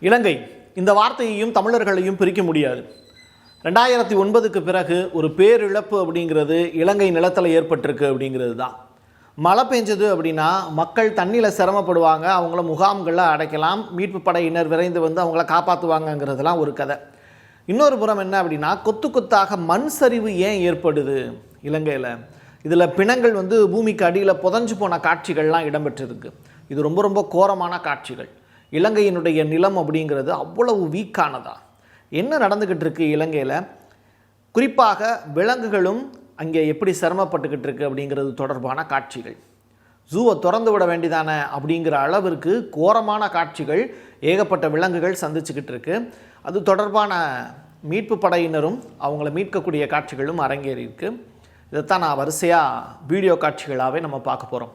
இலங்கை. இந்த வார்த்தையையும் தமிழர்களையும் பிரிக்க முடியாது. ரெண்டாயிரத்தி ஒன்பதுக்கு பிறகு ஒரு பேரிழப்பு அப்படிங்கிறது இலங்கை நிலத்தில் ஏற்பட்டிருக்கு அப்படிங்கிறது தான் மழை பெஞ்சது அப்படின்னா மக்கள் தண்ணியில் சிரமப்படுவாங்க அவங்கள முகாம்களில் அடைக்கலாம் மீட்பு படையினர் விரைந்து வந்து அவங்கள காப்பாற்றுவாங்கங்கிறதுலாம் ஒரு கதை. இன்னொரு புறம் என்ன அப்படின்னா கொத்து கொத்தாக மண் சரிவு ஏன் ஏற்படுது இலங்கையில்? இதில் பிணங்கள் வந்து பூமிக்கு அடியில் புதஞ்சு போன காட்சிகள்லாம் இடம்பெற்றிருக்கு. இது ரொம்ப ரொம்ப கோரமான காட்சிகள். இலங்கையினுடைய நிலம் அப்படிங்கிறது அவ்வளவு வீக்கானதா? என்ன நடந்துக்கிட்டு இருக்கு இலங்கையில்? குறிப்பாக விலங்குகளும் அங்கே எப்படி சிரமப்பட்டுக்கிட்டு இருக்கு அப்படிங்கிறது தொடர்பான காட்சிகள். ஜூவை திறந்து விட வேண்டியதான அப்படிங்கிற அளவிற்கு கோரமான காட்சிகள் ஏகப்பட்ட விலங்குகள் சந்திச்சுக்கிட்டு இருக்கு. அது தொடர்பான மீட்பு படையினரும் அவங்கள மீட்கக்கூடிய காட்சிகளும் அரங்கேறி இருக்குது இதைத்தான் நான் வரிசையாக வீடியோ காட்சிகளாகவே நம்ம பார்க்க போகிறோம்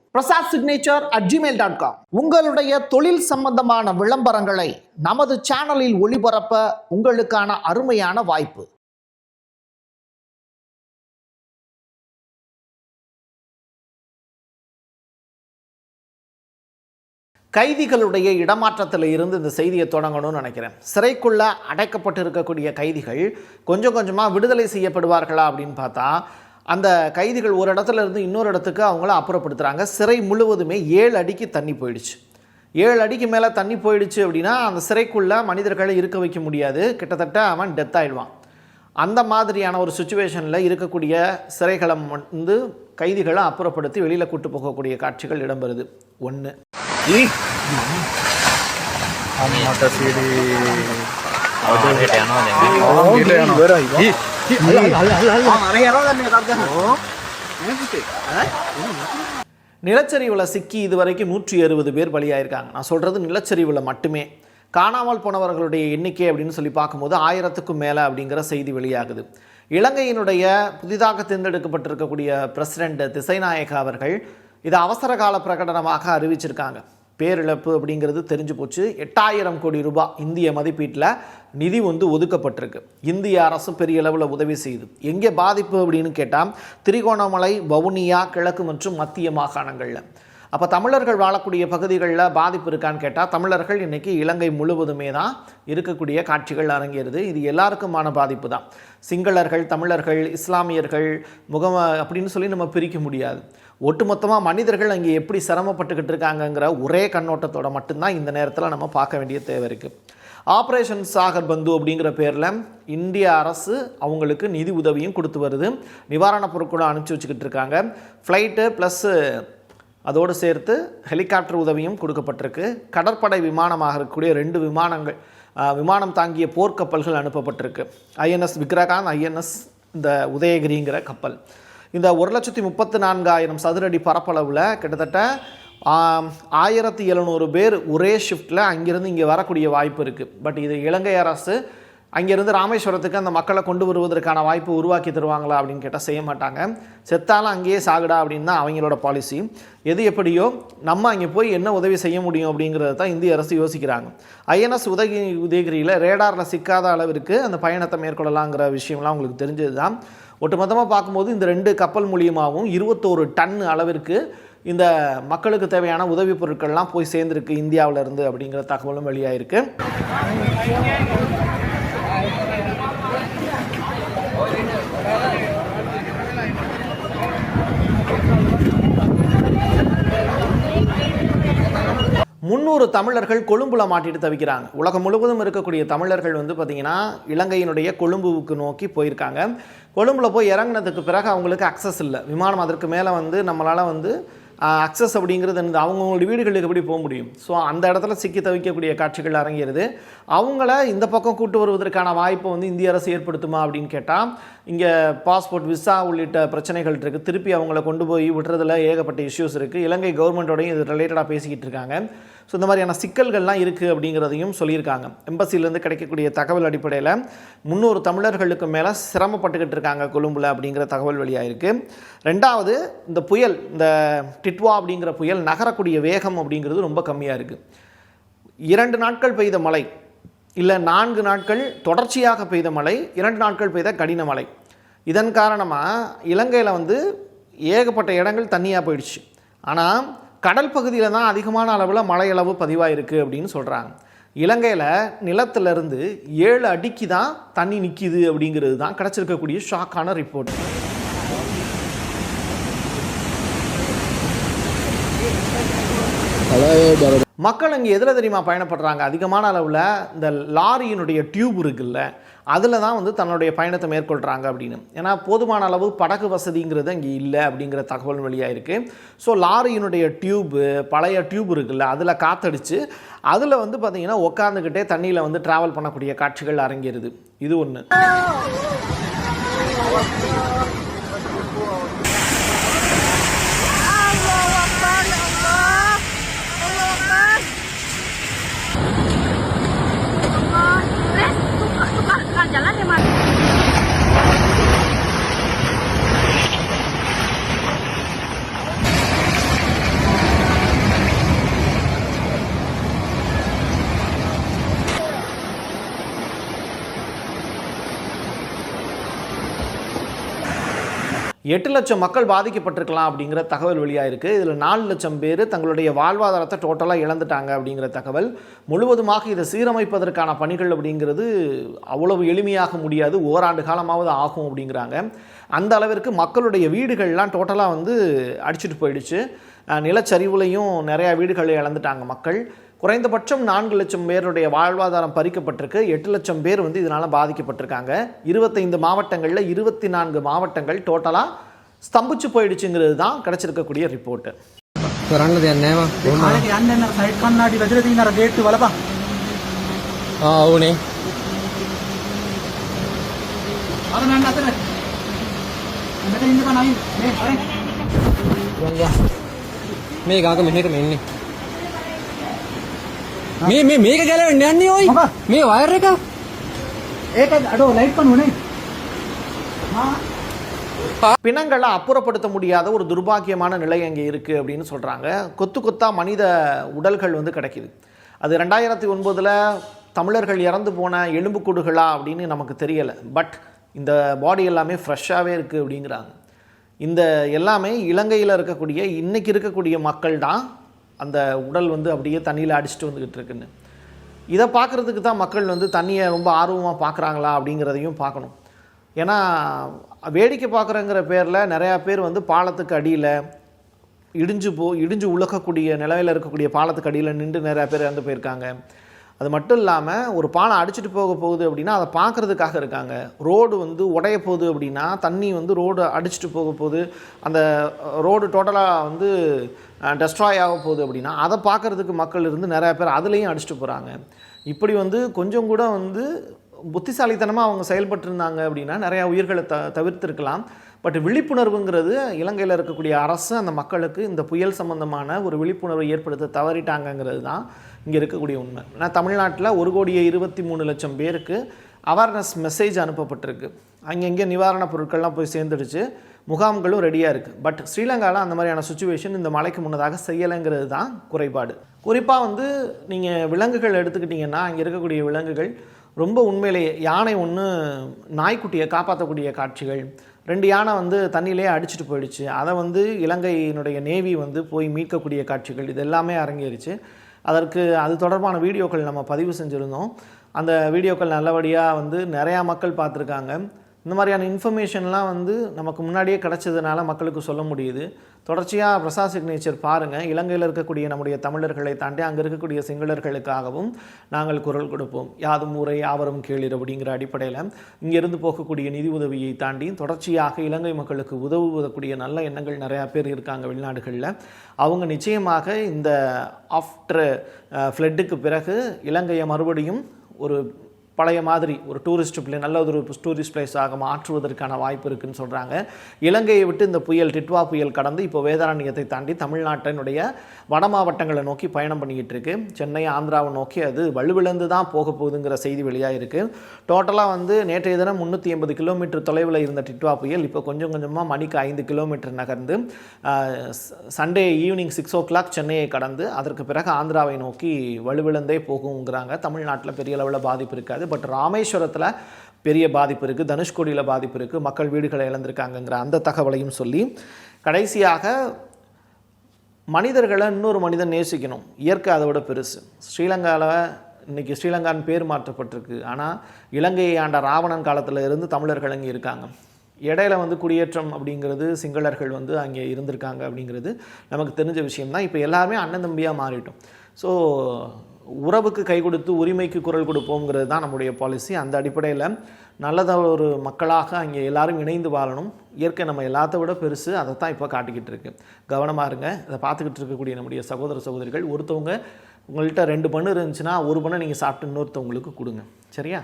Prasad signature at Gmail dot com உங்களுடைய தொழில் சம்பந்தமான விளம்பரங்களை நமது சேனலில் ஒளிபரப்ப உங்களுக்கான அருமையான வாய்ப்பு. கைதிகளுடைய இடமாற்றத்தில் இருந்து இந்த செய்தியை தொடங்கணும்னு நினைக்கிறேன். சிறைக்குள்ள அடைக்கப்பட்டு இருக்கக்கூடிய கைதிகள் கொஞ்சம் கொஞ்சமாக விடுதலை செய்யப்படுவார்களா அப்படின்னு பார்த்தா அந்த கைதிகள் ஒரு இடத்துல இருந்து இன்னொரு இடத்துக்கு அவங்கள அப்புறப்படுத்துகிறாங்க சிறை முழுவதுமே ஏழு அடிக்கு தண்ணி போயிடுச்சு. ஏழு அடிக்கு மேலே தண்ணி போயிடுச்சு அப்படின்னா அந்த சிறைக்குள்ளே மனிதர்களை இருக்க வைக்க முடியாது. கிட்டத்தட்ட அவன் டெத் ஆகிடுவான் அந்த மாதிரியான ஒரு சுச்சுவேஷனில் இருக்கக்கூடிய சிறைகளை வந்து கைதிகளை அப்புறப்படுத்தி வெளியில் கூட்டு போகக்கூடிய காட்சிகள் இடம்பெறுது. ஒன்று சீடி. நிலச்சரிவில் சிக்கி இதுவரைக்கும் நூற்றி அறுபது பேர் பலியாயிருக்காங்க. நான் சொல்கிறது நிலச்சரிவில் மட்டுமே. காணாமல் போனவர்களுடைய எண்ணிக்கை அப்படின்னு சொல்லி பார்க்கும்போது ஆயிரத்துக்கும் மேலே அப்படிங்கிற செய்தி வெளியாகுது. இலங்கையினுடைய புதிதாக தேர்ந்தெடுக்கப்பட்டிருக்கக்கூடிய பிரசிடெண்ட் திசைநாயக அவர்கள் இதை அவசர கால பிரகடனமாக அறிவிச்சிருக்காங்க. பேரிழப்பு அப்படிங்கிறது தெரிஞ்சு போச்சு. எட்டாயிரம் கோடி ரூபாய் இந்திய மதிப்பீட்டில் நிதி வந்து ஒதுக்கப்பட்டிருக்கு. இந்திய அரசு பெரிய அளவில் உதவி செய்யுது. எங்கே பாதிப்பு அப்படின்னு கேட்டால் திரிகோணமலை வவுனியா கிழக்கு மற்றும் மத்திய மாகாணங்களில். அப்போ தமிழர்கள் வாழக்கூடிய பகுதிகளில் பாதிப்பு இருக்கான்னு கேட்டால் தமிழர்கள் இன்றைக்கி இலங்கை முழுவதுமே தான் இருக்கக்கூடிய காட்சிகள் அரங்கேறுது. இது எல்லாருக்குமான பாதிப்பு தான் சிங்களர்கள் தமிழர்கள் இஸ்லாமியர்கள் முகம அப்படின்னு சொல்லி நம்ம பிரிக்க முடியாது. ஒட்டுமொத்தமாக மனிதர்கள் அங்கே எப்படி சிரமப்பட்டுக்கிட்டு இருக்காங்கங்கிற ஒரே கண்ணோட்டத்தோட மட்டும்தான் இந்த நேரத்தில் நம்ம பார்க்க வேண்டிய தேவை இருக்குது ஆப்ரேஷன் சாகர் பந்து அப்படிங்கிற பேரில் இந்திய அரசு அவங்களுக்கு நிதி உதவியும் கொடுத்து வருது. நிவாரணப் பொருட்களும் அனுப்பிச்சி வச்சுக்கிட்டு இருக்காங்க. ஃப்ளைட்டு ப்ளஸ்ஸு அதோடு சேர்த்து ஹெலிகாப்டர் உதவியும் கொடுக்கப்பட்டிருக்கு. கடற்படை விமானமாக இருக்கக்கூடிய ரெண்டு விமானங்கள் விமானம் தாங்கிய போர்க்கப்பல்கள் அனுப்பப்பட்டிருக்கு. ஐஎன்எஸ் விக்ரகாந்த் ஐஎன்எஸ் இந்த உதயகிரிங்கிற கப்பல். இந்த ஒரு லட்சத்தி முப்பத்து நான்காயிரம் சதுரடி பரப்பளவில் கிட்டத்தட்ட ஆயிரத்தி எழுநூறு பேர் ஒரே ஷிஃப்ட்டில் அங்கிருந்து இங்கே வரக்கூடிய வாய்ப்பு இருக்குது பட் இது இலங்கை அரசு அங்கேருந்து ராமேஸ்வரத்துக்கு அந்த மக்களை கொண்டு வருவதற்கான வாய்ப்பு உருவாக்கி தருவாங்களா அப்படின்னு கேட்டால் செய்ய மாட்டாங்க. செத்தாலும் அங்கேயே சாகுடா அப்படின்னு தான் அவங்களோட பாலிசி எது எப்படியோ நம்ம அங்கே போய் என்ன உதவி செய்ய முடியும் அப்படிங்கிறத தான் இந்திய அரசு யோசிக்கிறாங்க. ஐஎன்எஸ் உதகி உதயகிரியில் ரேடாரில் சிக்காத அளவிற்கு அந்த பயணத்தை மேற்கொள்ளலாங்கிற விஷயம்லாம் உங்களுக்கு தெரிஞ்சது தான் ஒட்டுமொத்தமாக பார்க்கும்போது இந்த ரெண்டு கப்பல் மூலியமாகவும் இருபத்தோரு டன் அளவிற்கு இந்த மக்களுக்கு தேவையான உதவிப் பொருட்கள்லாம் போய் சேர்ந்துருக்கு இந்தியாவிலேருந்து அப்படிங்கிற தகவலும் வெளியாகிருக்கு முந்நூறு தமிழர்கள் கொழும்புல மாட்டிட்டு தவிக்கிறாங்க. உலகம் முழுவதும் இருக்கக்கூடிய தமிழர்கள் வந்து பார்த்திங்கன்னா இலங்கையினுடைய கொழும்புவுக்கு நோக்கி போயிருக்காங்க. கொழும்புல போய் இறங்குனதுக்கு பிறகு அவங்களுக்கு அக்சஸ் இல்லை. விமானம் அதற்கு மேலே வந்து நம்மளால் வந்து அக்சஸ் அப்படிங்கிறது வந்து அவங்கவுங்களுடைய வீடுகளுக்கு எப்படி போக முடியும்? ஸோ அந்த இடத்துல சிக்கி தவிக்கக்கூடிய காட்சிகள் அரங்கிறது. அவங்கள இந்த பக்கம் கூட்டு வருவதற்கான வாய்ப்பை வந்து இந்திய அரசு ஏற்படுத்துமா அப்படின்னு கேட்டால் இங்கே பாஸ்போர்ட் விசா உள்ளிட்ட பிரச்சனைகள் இருக்குது திருப்பி அவங்கள கொண்டு போய் விடுறதுல ஏகப்பட்ட இஷ்யூஸ் இருக்குது இலங்கை கவர்மெண்ட்டோடையும் இது ரிலேட்டடாக பேசிக்கிட்டு இருக்காங்க. ஸோ இந்த மாதிரியான சிக்கல்கள்லாம் இருக்குது அப்படிங்கிறதையும் சொல்லியிருக்காங்க. எம்பசிலேருந்து கிடைக்கக்கூடிய தகவல் அடிப்படையில் முந்நூறு தமிழர்களுக்கு மேலே சிரமப்பட்டுக்கிட்டு இருக்காங்க கொழும்புல அப்படிங்கிற தகவல் வெளியாயிருக்கு ரெண்டாவது இந்த புயல் இந்த டிட்வா அப்படிங்கிற புயல் நகரக்கூடிய வேகம் அப்படிங்கிறது ரொம்ப கம்மியாக இருக்குது இரண்டு நாட்கள் பெய்த மழை இல்லை நான்கு நாட்கள் தொடர்ச்சியாக பெய்த மழை இரண்டு நாட்கள் பெய்த கடின மழை. இதன் காரணமாக இலங்கையில் வந்து ஏகப்பட்ட இடங்கள் தண்ணியாக போயிடுச்சு. ஆனால் கடல் பகுதியில் தான் அதிகமான அளவில் மழையளவு பதிவாயிருக்கு அப்படின்னு சொல்கிறாங்க இலங்கையில் நிலத்திலிருந்து ஏழு அடிக்கு தான் தண்ணி நிற்கிது அப்படிங்கிறது தான் கிடச்சிருக்கக்கூடிய ஷாக்கான ரிப்போர்ட் மக்கள் இங்கே எதில் தெரியுமா பயணப்படுறாங்க? அதிகமான அளவில் இந்த லாரியினுடைய டியூப் இருக்குல்ல அதில் தான் வந்து தன்னுடைய பயணத்தை மேற்கொள்கிறாங்க அப்படின்னு. ஏன்னா போதுமான அளவு படகு வசதிங்கிறது அங்கே இல்லை அப்படிங்கிற தகவல் வழியாக இருக்குது ஸோ லாரியினுடைய டியூப்பு பழைய டியூப் இருக்குல்ல அதில் காத்தடிச்சு அதில் வந்து பார்த்திங்கன்னா உட்காந்துக்கிட்டே தண்ணியில் வந்து ட்ராவல் பண்ணக்கூடிய காட்சிகள் அரங்கேறுது. இது ஒன்று எட்டு லட்சம் மக்கள் பாதிக்கப்பட்டிருக்கலாம் அப்படிங்கிற தகவல் வெளியாயிருக்கு இதில் நாலு லட்சம் பேர் தங்களுடைய வாழ்வாதாரத்தை டோட்டலாக இழந்துட்டாங்க அப்படிங்கிற தகவல். முழுவதுமாக இதை சீரமைப்பதற்கான பணிகள் அப்படிங்கிறது அவ்வளவு எளிமையாக முடியாது. ஓராண்டு காலமாவது ஆகும் அப்படிங்கிறாங்க. அந்த அளவிற்கு மக்களுடைய வீடுகள்லாம் டோட்டலாக வந்து அடிச்சிட்டு போயிடுச்சு. நிலச்சரிவுலையும் நிறையா வீடுகளை இழந்துட்டாங்க மக்கள். குறைந்தபட்சம் நான்கு லட்சம் பேருடைய வாழ்வாதாரம் பறிக்கப்பட்டிருக்கு. எட்டு லட்சம் பேர் வந்து இதனால் பாதிக்கப்பட்டிருக்காங்க. இருபத்தைந்து மாவட்டங்களில் இருபத்தி நான்கு மாவட்டங்கள் டோட்டலாக ஸ்தம்பிச்சு போயிடுச்சுங்கிறது தான் கிடச்சிருக்கக்கூடிய ரிப்போர்ட்டு ಕಣ್ಣಾಡಿ ವಜ್ರದೀನರ ಗೇಟ್ ವಲಪ ಹಾಂ ಅವನೇ ಅದನ್ನ ಅದನ್ನ ಹಿಂದೆ ಬಾ මේ අර. මේ ගාක මෙහෙට මෙන්නේ මේ මේ මේක ගැලවෙන්න යන්නේ ඔයි මොකක්? මේ වයර් එක ඒක අඩෝ ලයිට් කනුනේ. හා பிணங்களை அப்புறப்படுத்த முடியாத ஒரு துர்பாக்கியமான நிலை அங்கே இருக்குது அப்படின்னு சொல்கிறாங்க கொத்து கொத்தா மனித உடல்கள் வந்து கிடைக்குது அது ரெண்டாயிரத்தி ஒன்பதில் தமிழர்கள் இறந்து போன எலும்புக்கூடுகளா அப்படின்னு நமக்கு தெரியலை பட் இந்த பாடி எல்லாமே ஃப்ரெஷ்ஷாகவே இருக்குது அப்படிங்கிறாங்க இந்த எல்லாமே இலங்கையில் இருக்கக்கூடிய இன்னைக்கு இருக்கக்கூடிய மக்கள் தான் அந்த உடல் வந்து அப்படியே தண்ணியில் அடிச்சுட்டு வந்துக்கிட்டு இருக்குன்னு. இதை பார்க்குறதுக்கு தான் மக்கள் வந்து தண்ணியை ரொம்ப ஆர்வமாக பார்க்குறாங்களா அப்படிங்கிறதையும் பார்க்கணும். ஏன்னா வேடிக்கை பார்க்குறங்கிற பேரில் நிறையா பேர் வந்து பாலத்துக்கு அடியில் இடிஞ்சு போ இடிஞ்சு உலகக்கூடிய நிலையில் இருக்கக்கூடிய பாலத்துக்கு அடியில் நின்று நிறையா பேர் இறந்து போயிருக்காங்க. அது மட்டும் இல்லாமல் ஒரு பாலம் அடிச்சிட்டு போக போகுது அப்படின்னா அதை பார்க்குறதுக்காக இருக்காங்க. ரோடு வந்து உடைய போகுது அப்படின்னா தண்ணி வந்து ரோடு அடிச்சிட்டு போக போகுது. அந்த ரோடு டோட்டலாக வந்து டெஸ்ட்ராய் ஆக போகுது அப்படின்னா அதை பார்க்குறதுக்கு மக்கள் இருந்து நிறையா பேர் அதுலேயும் அடிச்சுட்டு போகிறாங்க இப்படி வந்து கொஞ்சம் கூட வந்து புத்திசாலித்தனமாக அவங்க செயல்பட்டிருந்தாங்க அப்படின்னா நிறையா உயிர்களை த தவிர்த்திருக்கலாம். பட் விழிப்புணர்வுங்கிறது இலங்கையில் இருக்கக்கூடிய அரசு அந்த மக்களுக்கு இந்த புயல் சம்பந்தமான ஒரு விழிப்புணர்வை ஏற்படுத்த தவறிட்டாங்கங்கிறது தான் இங்கே இருக்கக்கூடிய உண்மை. ஏன்னா தமிழ்நாட்டில் ஒரு கோடியே இருபத்தி மூணு லட்சம் பேருக்கு அவேர்னஸ் மெசேஜ் அனுப்பப்பட்டிருக்கு. அங்கங்கே நிவாரணப் பொருட்கள்லாம் போய் சேர்ந்துடுச்சு. முகாம்களும் ரெடியாக இருக்குது பட் ஸ்ரீலங்காவில் அந்த மாதிரியான சுச்சுவேஷன் இந்த மலைக்கு முன்னதாக செய்யலைங்கிறது தான் குறைபாடு. குறிப்பாக வந்து நீங்கள் விலங்குகள் எடுத்துக்கிட்டிங்கன்னா அங்கே இருக்கக்கூடிய விலங்குகள் ரொம்ப உண்மையிலேயே யானை ஒன்று நாய்க்குட்டியை காப்பாற்றக்கூடிய காட்சிகள் ரெண்டு யானை வந்து தண்ணியிலே அடிச்சிட்டு போயிடுச்சு. அதை வந்து இலங்கையினுடைய நேவி வந்து போய் மீட்கக்கூடிய காட்சிகள் இது எல்லாமே அரங்கேறிச்சு. அதற்கு அது தொடர்பான வீடியோக்கள் நம்ம பதிவு செஞ்சுருந்தோம். அந்த வீடியோக்கள் நல்லபடியாக வந்து நிறையா மக்கள் பார்த்துருக்காங்க. இந்த மாதிரியான இன்ஃபர்மேஷன்லாம் வந்து நமக்கு முன்னாடியே கிடைச்சதுனால மக்களுக்கு சொல்ல முடியுது. தொடர்ச்சியாக பிரசாத் சிக்னேச்சர் பாருங்கள் இலங்கையில் இருக்கக்கூடிய நம்முடைய தமிழர்களை தாண்டி அங்கே இருக்கக்கூடிய சிங்களர்களுக்காகவும் நாங்கள் குரல் கொடுப்போம். யாதும் ஊரை யாவரும் கேளிர் அப்படிங்கிற அடிப்படையில் இங்கேருந்து போகக்கூடிய நிதி உதவியை தாண்டி தொடர்ச்சியாக இலங்கை மக்களுக்கு உதவுவதற்குரிய நல்ல எண்ணங்கள் நிறையா பேர் இருக்காங்க வெளிநாடுகளில். அவங்க நிச்சயமாக இந்த ஆஃப்டர் ஃப்ளட்டுக்கு பிறகு இலங்கையை மறுபடியும் ஒரு பழைய மாதிரி ஒரு டூரிஸ்ட் பிளே நல்ல ஒரு டூரிஸ்ட் பிளேஸாக மாற்றுவதற்கான வாய்ப்பு இருக்குன்னு சொல்கிறாங்க இலங்கையை விட்டு இந்த புயல் டிட்வா புயல் கடந்து இப்போ வேதாரண்யத்தை தாண்டி தமிழ்நாட்டினுடைய வட மாவட்டங்களை நோக்கி பயணம் பண்ணிக்கிட்டு இருக்கு. சென்னை ஆந்திராவை நோக்கி அது வலுவிழந்து தான் போக போகுதுங்கிற செய்தி வெளியாக இருக்குது டோட்டலாக வந்து நேற்றைய தினம் முந்நூற்றி எண்பது கிலோமீட்டர் தொலைவில் இருந்த டிட்வா புயல் இப்போ கொஞ்சம் கொஞ்சமாக மணிக்கு ஐந்து கிலோமீட்டர் நகர்ந்து Sunday evening six o'clock சென்னையை கடந்து அதற்கு பிறகு ஆந்திராவை நோக்கி வலுவிழந்தே போகுங்கிறாங்க. தமிழ்நாட்டில் பெரிய அளவில் பாதிப்பு இருக்காது. பட் ராமேஸ்வரத்தில் பெரிய பாதிப்பு இருக்குது தனுஷ்கோடியில் பாதிப்பு இருக்குது மக்கள் வீடுகளை இழந்திருக்காங்கங்கிற அந்த தகவலையும் சொல்லி கடைசியாக மனிதர்களை இன்னொரு மனிதன் நேசிக்கணும். இயற்கை அதை விட பெருசு. ஸ்ரீலங்காவில் இன்னைக்கு ஸ்ரீலங்கான்னு பேர் மாற்றப்பட்டிருக்கு. ஆனால் இலங்கையை ஆண்ட ராவணன் காலத்தில் இருந்து தமிழர்கள் அங்கே இருக்காங்க. இடையில வந்து குடியேற்றம் அப்படிங்கிறது சிங்களர்கள் வந்து அங்கே இருந்திருக்காங்க அப்படிங்கிறது நமக்கு தெரிஞ்ச விஷயம்தான். இப்போ எல்லாருமே அண்ணன் தம்பியாக மாறிட்டோம். ஸோ உறவுக்கு கை கொடுத்து உரிமைக்கு குரல் கொடுப்போங்கிறது தான் நம்முடைய பாலிசி அந்த அடிப்படையில் நல்லத ஒரு மக்களாக அங்கே எல்லாரும் இணைந்து வாழணும். இயற்கை நம்ம எல்லாத்த விட பெருசு. அதை தான் இப்போ காட்டிக்கிட்டு இருக்கு. கவனமாக இருங்க. இதை பார்த்துக்கிட்டு இருக்கக்கூடிய நம்முடைய சகோதர சகோதரிகள் ஒருத்தவங்க உங்கள்கிட்ட ரெண்டு பண்ணு இருந்துச்சுன்னா ஒரு பண்ணை நீங்கள் சாப்பிட்டு இன்னொருத்தவங்களுக்கு கொடுங்க. சரியா?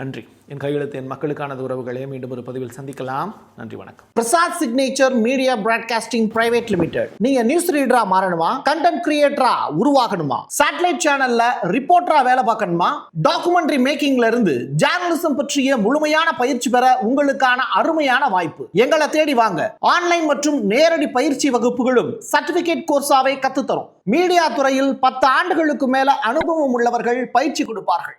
நன்றி. என் கையெழுத்து என் மக்களுக்கானது உறவுகளே மீண்டும் ஒரு பதிவில் சந்திக்கலாம். நன்றி வணக்கம். Prasad signature media broadcasting private limited நீங்க நியூஸ் ரீடரா மாறணுமா? கண்டென்ட் கிரியேட்டரா உருவாகணுமா? சேட்டலைட் சேனல்ல ரிப்போர்ட்டரா வேலை பார்க்கணுமா? டாக்குமெண்ட்ரி மேக்கிங்ல இருந்து ஜேர்னலிசம் பற்றிய முழுமையான பயிற்சி பெற உங்களுக்கான அருமையான வாய்ப்பு. எங்களை தேடி வாங்க. ஆன்லைன் மற்றும் நேரடி பயிற்சி வகுப்புகளும் சர்டிபிகேட் கோர்ஸாவே கத்துத்தரும். மீடியா துறையில் பத்து ஆண்டுகளுக்கு மேல அனுபவம் உள்ளவர்கள் பயிற்சி கொடுப்பார்கள்.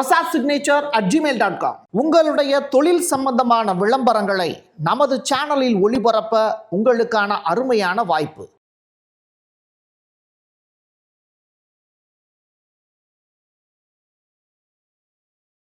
Prasad signature at Gmail dot com உங்களுடைய தொழில் சம்பந்தமான விளம்பரங்களை நமது சேனலில் ஒளிபரப்ப உங்களுக்கான அருமையான வாய்ப்பு.